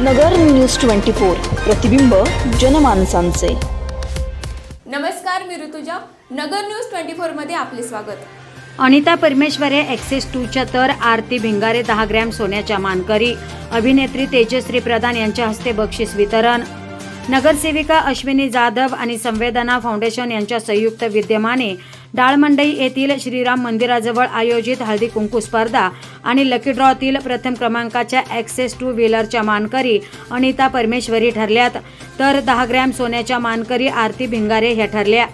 नगर news twenty four प्रतिबिंब जनमानसांचे. नमस्कार मी ऋतुजा. नगर न्यूज ट्वेंटी फोरमध्ये आपले स्वागत. अनिता परमेश्वरे ॲक्सेस टूच्या तर आरती भिंगारे दहा ग्रॅम सोन्याच्या मानकरी. अभिनेत्री तेजश्री प्रधान यांच्या हस्ते बक्षीस वितरण. नगरसेविका अश्विनी जाधव आणि संवेदना फाउंडेशन यांच्या संयुक्त विद्यमाने डाळमंडई येथील श्रीराम मंदिराजवळ आयोजित हळदी कुंकू स्पर्धा आणि लकी ड्रॉतील प्रथम क्रमांकाच्या ॲक्सेस टू व्हीलरच्या मानकरी अनिता परमेश्वरी ठरल्यात. तर दहा ग्रॅम सोन्याच्या मानकरी आरती भिंगारे ह्या ठरल्या.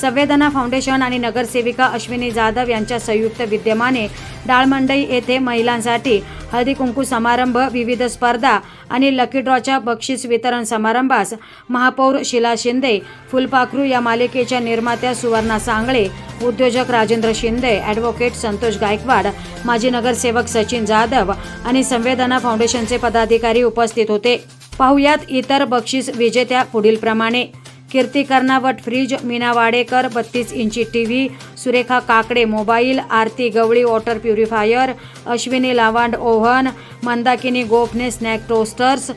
संवेदना फाउंडेशन आणि नगरसेविका अश्विनी जाधव यांच्या संयुक्त विद्यमाने डाळमंडई येथे महिलांसाठी हळदी कुंकू समारंभ विविध स्पर्धा आणि लकी ड्रॉच्या बक्षीस वितरण समारंभास महापौर शिला शिंदे फुलपाखरू या मालिकेच्या निर्मात्या सुवर्णा सांगळे उद्योजक राजेंद्र शिंदे ॲडव्होकेट संतोष गायकवाड माजी नगरसेवक सचिन जाधव आणि संवेदना फाउंडेशनचे पदाधिकारी उपस्थित होते. पाहुयात इतर बक्षीस विजेत्या पुढीलप्रमाणे. कीर्ती कर्नावट फ्रीज मीना वाडेकर बत्तीस इंची T V Surekha Kakade mobile Aarti Gawali water purifier Ashwini Lavand oven Mandakini Gophane snack toasters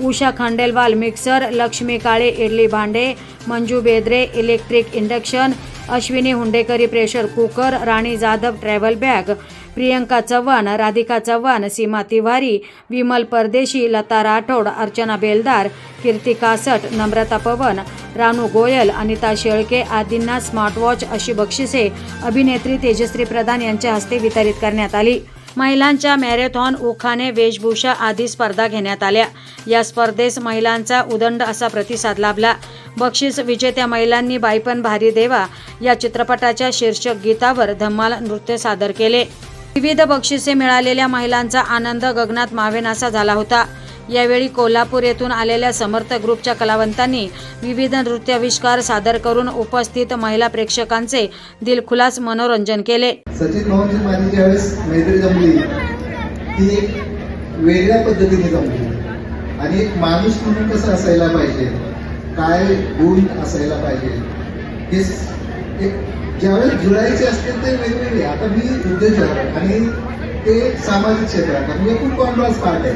Usha Khandelwal mixer Lakshmi Kale idli भांडे Manju Bedre electric induction Ashwini Hundekari pressure cooker Rani Jadhav travel bag Priyanka Chavan Radhika Chavan Seema Tiwari Vimal Pardeshi Lata Rathod Archana Beldar Kirti Kasat Namrata Pawan Ranu Goyal Anita Shelke आदींना smartwatch अशी बक्षिसे अभिनेत्री तेजश्री प्रधान यांच्या हस्ते वितरित करण्यात आली. महिलांच्या मॅरेथॉन उखाणे वेशभूषा आदी स्पर्धा घेण्यात आल्या. या स्पर्धेस महिलांचा उदंड असा प्रतिसाद लाभला. बक्षीस विजेत्या महिलांनी बाईपण भारी देवा या चित्रपटाच्या शीर्षक गीतावर धम्माल नृत्य सादर केले. विविध बक्षिसे मिळालेल्या महिलांचा आनंद गगनात मावेनासा झाला होता. यावेळी कोल्हापूर येथून आलेल्या समर्थ ग्रुपच्या कलावंतांनी विविध नृत्याविष्कार सादर करून उपस्थित महिला प्रेक्षकांचे दिलखुलास मनोरंजन केले. सचिन भाऊंची माझी ज्यावेळेस मैत्री जमली. ती एक वेगळ्या पद्धतीने जमली. आणि एक माणूस म्हणून कसं असायला पाहिजे? काय गुण असायला पाहिजे? हे एक ज्यावेळेस जुळायचे असतील ते वेगवेगळे. आता मी उद्योजक आणि ते सामाजिक क्षेत्रात म्हणजे खूप कॉन्ट्रास्ट पार्ट आहे.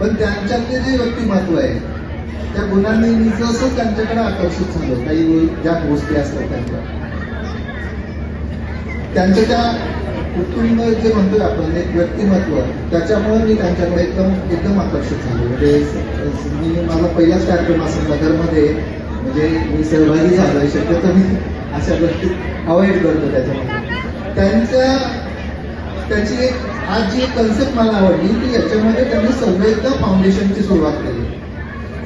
पण त्यांच्यातले जे व्यक्तिमत्व आहे त्या गुणांनी मी जसं त्यांच्याकडे आकर्षित झालो. काही ज्या गोष्टी असतात त्यांच्या. त्यांच्या त्या कुटुंब जे म्हणतोय आपण एक व्यक्तिमत्व त्याच्यामुळे मी त्यांच्याकडे एकदम एकदम आकर्षित झालो. म्हणजे मी माझा पहिलाच कार्यक्रम असेल नगरमध्ये म्हणजे मी सहभागी झालोय. शक्यतो मी अशा गोष्टी अवॉइड करतो त्याच्यामध्ये. त्यांच्या त्याची एक आज जी एक कन्सेप्ट मला आवडली की याच्यामध्ये त्यांनी संवेदना फाउंडेशनची सुरुवात केली.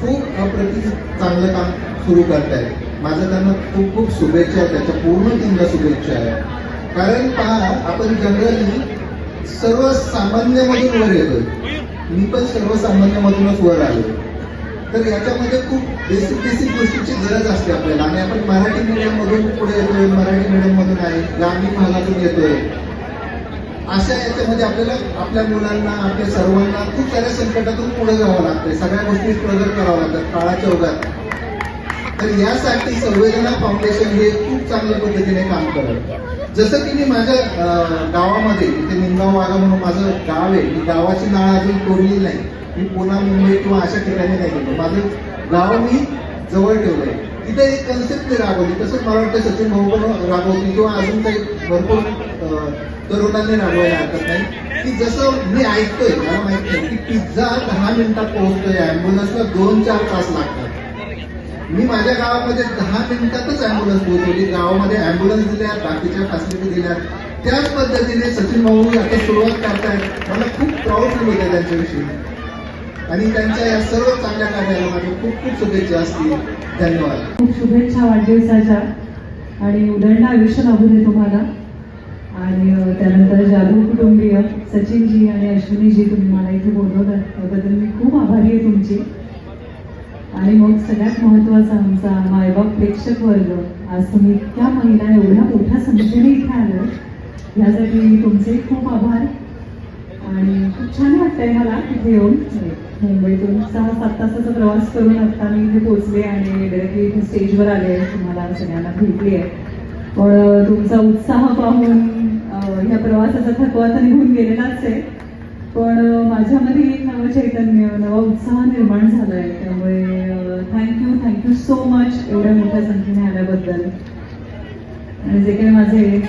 खूप अप्रति चांगलं काम सुरू करतायत माझं त्यांना खूप खूप शुभेच्छा आहेत त्याच्या पूर्ण टीमला शुभेच्छा आहे. कारण पहा आपण जनरली सर्वसामान्यमधून वर येतोय. मी पण सर्वसामान्यमधूनच वर आलो तर याच्यामध्ये खूप बेसिक बेसिक गोष्टीची गरज असते आपल्याला. आणि आपण मराठी मीडियम मधून पुढे येतोय मराठी मीडियम मधून आहे ग्रामीण भागातून येतोय. अशा याच्यामध्ये आपल्याला आपल्या मुलांना आपल्या सर्वांना खूप साऱ्या संकटातून पुढे जावं लागतंय. सगळ्या गोष्टी स्ट्रगल करावं लागतात काळाच्या ओघात. तर यासाठी संवेदना फाउंडेशन हे खूप चांगल्या पद्धतीने काम करत जसं की मी माझ्या गावामध्ये इथे निमगाव वागा म्हणून माझं गाव आहे मी गावाची नाळ अजून तोडली नाही. मी पुन्हा मुंबई किंवा अशा ठिकाणी नाही गेलो. माझं गाव मी जवळ ठेवलंय. तिथे एक कन्सेप्ट मी राबवली. तसंच मला वाटतं सचिन भाऊ पण राबवतील किंवा अजून काही भरपूर तरुणांनी राबवायला हरकत नाही. की जसं मी ऐकतोय मला माहीत नाही की पिझ्झा दहा मिनिटात पोहोचतोय अँब्युलन्सला दोन चार तास लागतात. मी माझ्या गावामध्ये दहा मिनिटातच अँब्युलन्स पोहोचवली. गावामध्ये अँब्युलन्स दिल्या बाकीच्या फॅसिलिटी दिल्या. त्याच पद्धतीने सचिन भाऊ आता सुरुवात करतायत. मला खूप प्राऊड फील होते त्यांच्याविषयी. आणि त्यांच्या या सर्व चांगल्या कार्याला माझ्या खूप खूप शुभेच्छा असतील. धन्यवाद. खूप शुभेच्छा वाढदिवसाच्या. आणि उदंड आयुष्य लाभू दे तुम्हाला. आणि त्यानंतर जाधव कुटुंबीय सचिनजी आणि अश्विनीजी तुम्ही मला इथे बोलवलं. त्याबद्दल मी खूप आभारी आहे तुमची. आणि मग सगळ्यात महत्त्वाचा आमचा मायबाप प्रेक्षक वर्ग आज तुम्ही इतक्या महिला एवढ्या मोठ्या संख्येने इथे आलं यासाठी तुमचे खूप आभार. आणि खूप छान वाटतंय मला तिथे येऊन. मुंबईतून सहा सात तासाचा प्रवास करून आता मी इथे पोहोचले आणि डायरेक्टली इथे स्टेजवर आले. तुम्हाला सगळ्यांना भेटली आहे. पण तुमचा उत्साह पाहून ह्या प्रवासाचा थकवा तर निघून गेलेलाच आहे. पण माझ्यामध्ये एक नवं चैतन्य नवा उत्साह निर्माण झाला आहे त्यामुळे थँक्यू थँक्यू सो मच एवढ्या मोठ्या संख्येने आल्याबद्दल. आणि जे काही माझे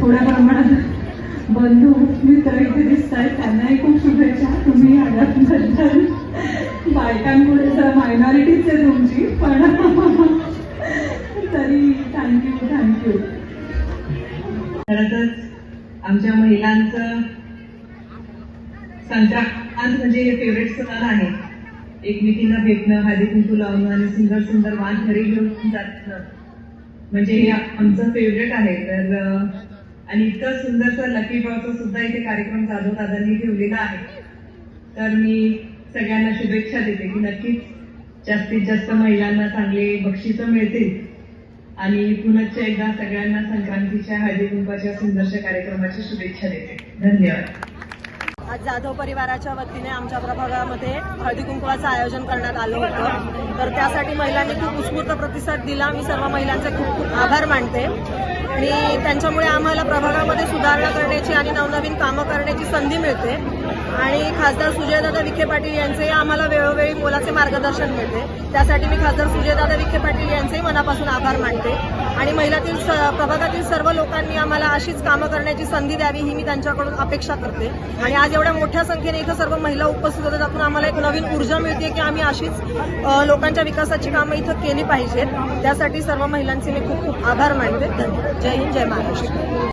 थोड्या प्रमाणात बंधू मित्र इथे दिसत आहेत त्यांनाही खूप शुभेच्छा. तुम्ही आल्याबद्दल. बायकांपुढे जरा मायनॉरिटीच आहे तुमची. संक्रांत म्हणजे फेवरेट सण आहे. एकमेकींना भेटणं हळदी कुंकू लावणं आणि सुंदर सुंदर वाण घरी घेऊन जाणं. म्हणजे हे आमचं फेवरेट आहे. तर आणि इतकं सुंदरसा लकी ड्रॉचा सुद्धा इथे कार्यक्रम जाधव दादांनी ठेवलेला आहे. तर मी सगळ्यांना शुभेच्छा देते की नक्कीच जास्तीत जास्त महिलांना चांगले बक्षिसं मिळतील. आणि पुनश्च एकदा सगळ्यांना संक्रांतीच्या हळदी कुंकाच्या सुंदरशा कार्यक्रमाची शुभेच्छा देते. धन्यवाद. आज जाधव परिवाराच्या वतीने आमच्या प्रभागामध्ये हळदी कुंकवाचं आयोजन करण्यात आलं होतं. तर त्यासाठी महिलांनी खूप उत्स्फूर्त प्रतिसाद दिला. मी सर्व महिलांचे खूप खूप आभार मानते. आणि त्यांच्यामुळे आम्हाला प्रभागामध्ये सुधारणा करण्याची आणि नवनवीन कामं करण्याची संधी मिळते. आणि खासदार सुजयदादा विखे पाटील यांचेही आम्हाला वेळोवेळी मोलाचे मार्गदर्शन मिळते. त्यासाठी मी खासदार सुजयदादा विखे पाटील यांचेही मनापासून आभार मानते. आणि महिलातील स प्रभागातील सर्व लोकांनी आम्हाला अशीच कामं करण्याची संधी द्यावी ही मी त्यांच्याकडून अपेक्षा करते. आणि आज एवढ्या मोठ्या संख्येने इथं सर्व महिला उपस्थित होतात त्यातून आम्हाला एक नवीन ऊर्जा मिळते की आम्ही अशीच लोकांच्या विकासाची कामं इथं केली पाहिजेत. त्यासाठी सर्व महिलांचे मी खूप खूप आभार मानते. धन्यवाद. जय हिंद जय महाराष्ट्र.